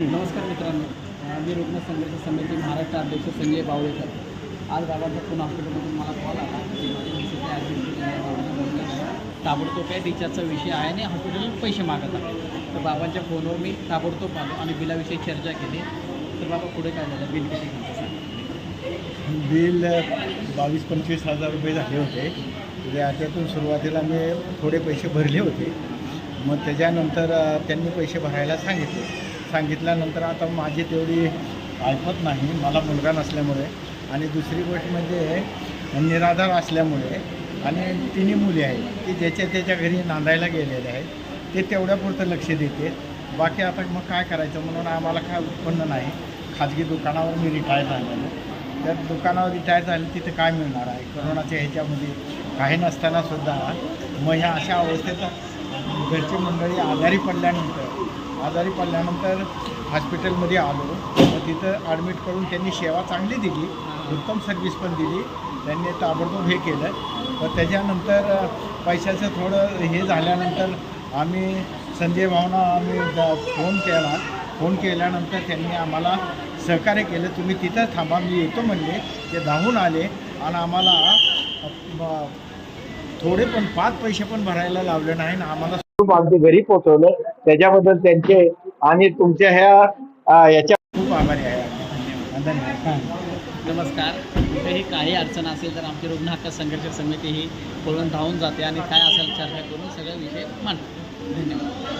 नमस्कार मित्रांनो. मी रुग्ण संघर्ष समिती महाराष्ट्र अध्यक्ष संजय बावळेकर. आज बाबांचा फोन हॉस्पिटलमधून मला कॉल आला की माझ्या ताबडतोब काय रिचार्जचा विषय आहे आणि हॉस्पिटल पैसे मागत आहे. तर बाबांच्या फोनवर मी ताबडतोब आलो आणि बिलाविषयी चर्चा केली. तर बाबा पुढे काय झालं? बिल किती बिल बावीस पंचवीस हजार रुपये झाले होते. याच्यातून त्यातून सुरुवातीला मी थोडे पैसे भरले होते. मग त्याच्यानंतर त्यांनी पैसे भरायला सांगितले. सांगितल्यानंतर आता माझी तेवढी ऐकत नाही. मला मुलगा नसल्यामुळे. आणि दुसरी गोष्ट म्हणजे निराधार असल्यामुळे आणि तिन्ही मुली आहेत की ज्याच्या त्याच्या घरी नांदायला गेलेले आहेत ते तेवढ्यापुरतं लक्ष देते. बाकी आता मग काय करायचं? म्हणून आम्हाला काय उत्पन्न नाही. खाजगी दुकानावर मी रिटायर झालेलो. त्या दुकानावर रिटायर झाले तिथे काय मिळणार आहे? करोनाच्या ह्याच्यामध्ये काही नसताना सुद्धा मग ह्या अशा अवस्थेत घरची मंडळी आजारी पडल्यानंतर आजारी पडल्यानंतर हॉस्पिटलमध्ये आलो. मग तिथं ॲडमिट करून त्यांनी सेवा चांगली दिली उत्तम सर्व्हिस पण दिली. त्यांनी ताबडतोब हे केलं. तर त्याच्यानंतर पैशाचं थोडं हे झाल्यानंतर आम्ही संजय भावना आम्ही फोन केला. फोन केल्यानंतर त्यांनी आम्हाला सहकार्य केलं. तुम्ही तिथं थांबा मी येतो म्हणले ते धावून आले आणि आम्हाला थोडे पण पाच पैसे पण भरायला लावले नाही आणि आम्हाला. खूप आमच्या घरी पोहोचवलं. त्याच्याबद्दल त्यांचे आणि तुमच्या ह्या याच्या खूप आभारी आहे. धन्यवाद. धन्यवाद नमस्कार. कुठेही काही अडचण असेल तर आमची रुग्ण हक्क संघर्ष समिती ही पळून धावून जाते आणि काय असेल चर्चा करून सगळे विषय मांडतो. धन्यवाद.